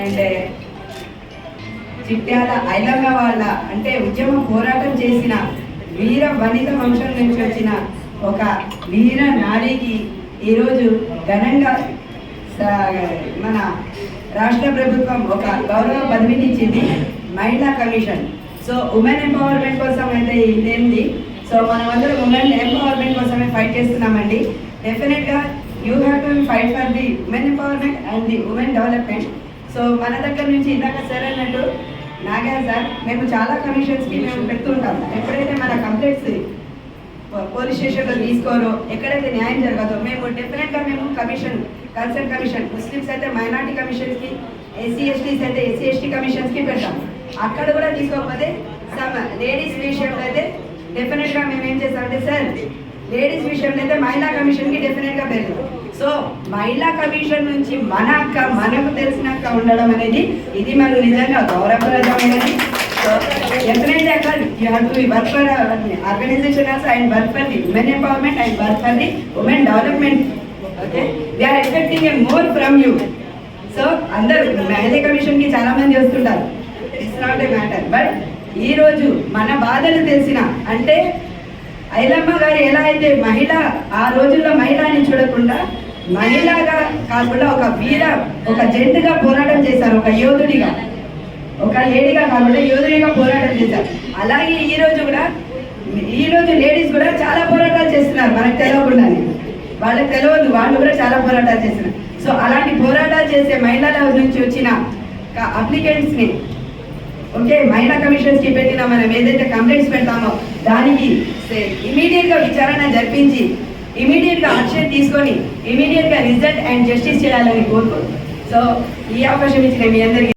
And Chityal Ailamma వాళ్ళ అంటే ఉద్యమ పోరాటం చేసిన వీర వనిత వంశం నుంచి వచ్చిన ఒక వీర నారికి ఈరోజు ఘనంగా మన రాష్ట్ర ప్రభుత్వం ఒక గౌరవ పదవిని ఇచ్చింది మహిళా కమిషన్. సో ఉమెన్ ఎంపవర్మెంట్ కోసం అయితే ఇదేంది? సో మనమందరం ఉమెన్ ఎంపవర్మెంట్ కోసమే ఫైట్ చేస్తున్నామండి. డెఫినెట్గా you have to fight for the women empowerment and the women development so మన దగ్గర నుంచి ఇందాక సార్ అన్నట్టు నాగా సార్ మేము చాలా కమిషన్స్కి మేము పెడుతుంటాం. ఎప్పుడైతే మన కంప్లైంట్స్ పోలీస్ స్టేషన్లో తీసుకోరో ఎక్కడైతే న్యాయం జరగదో మేము డెఫినెట్గా మేము కమిషన్ కన్సర్న్ కమిషన్ ముస్లిమ్స్ అయితే మైనార్టీ కమిషన్స్కి ఎస్సీ ఎస్టీస్ అయితే ఎస్సీ ఎస్టీ కమిషన్స్కి పెడతాం. అక్కడ కూడా తీసుకోకపోతే సమ్ లేడీస్ విషయంలో అయితే డెఫినెట్గా మేము ఏం చేస్తామంటే సార్ లేడీస్ విషయంలో అయితే మహిళా కమిషన్కి డెఫినెట్గా పెరుగు సో మహిళా కమిషన్ నుంచి మన అక్క మనకు తెలిసిన అక్క ఉండడం అనేది ఇది మనకు నిజంగా గౌరవప్రదమైనది. సో ఎప్పుడైతే అక్కడ you have to work for organisation also and work for the women empowerment and work for the women development. Okay? We're expecting a more from you. So అందరూ మహిళా కమిషన్కి చాలామంది వస్తుంటారు. It's not a matter but ఈరోజు మన బాధలు తెలిసిన అంటే ఐలమ్మ గారు ఎలా అయితే మహిళ ఆ రోజుల్లో మహిళని చూడకుండా మహిళగా కాకుండా ఒక వీర ఒక జంతుగా పోరాటం చేశారు ఒక యోధుడిగా. ఒక లేడీగా కాకుండా యోధుడిగా పోరాటం చేశారు. అలాగే ఈ రోజు కూడా ఈ రోజు లేడీస్ కూడా చాలా పోరాటాలు చేస్తున్నారు మనకు తెలియకుండానే వాళ్ళకి తెలియదు వాళ్ళు కూడా చాలా పోరాటాలు చేస్తున్నారు. సో అలాంటి పోరాటాలు చేసే మహిళల నుంచి వచ్చిన అప్లికెంట్స్ని ఓకే మహిళా కమిషన్స్కి పెట్టిన మనం ఏదైతే కంప్లైంట్స్ పెడతామో దానికి ఇమీడియట్గా విచారణ జరిపించి ఇమీడియట్గా యాక్షన్ తీసుకొని ఇమీడియట్గా రిజల్ట్ అండ్ జస్టిస్ చేయాలని కోరుకుంటున్నాను సో ఈ అవకాశం ఇచ్చిన మీ అందరికీ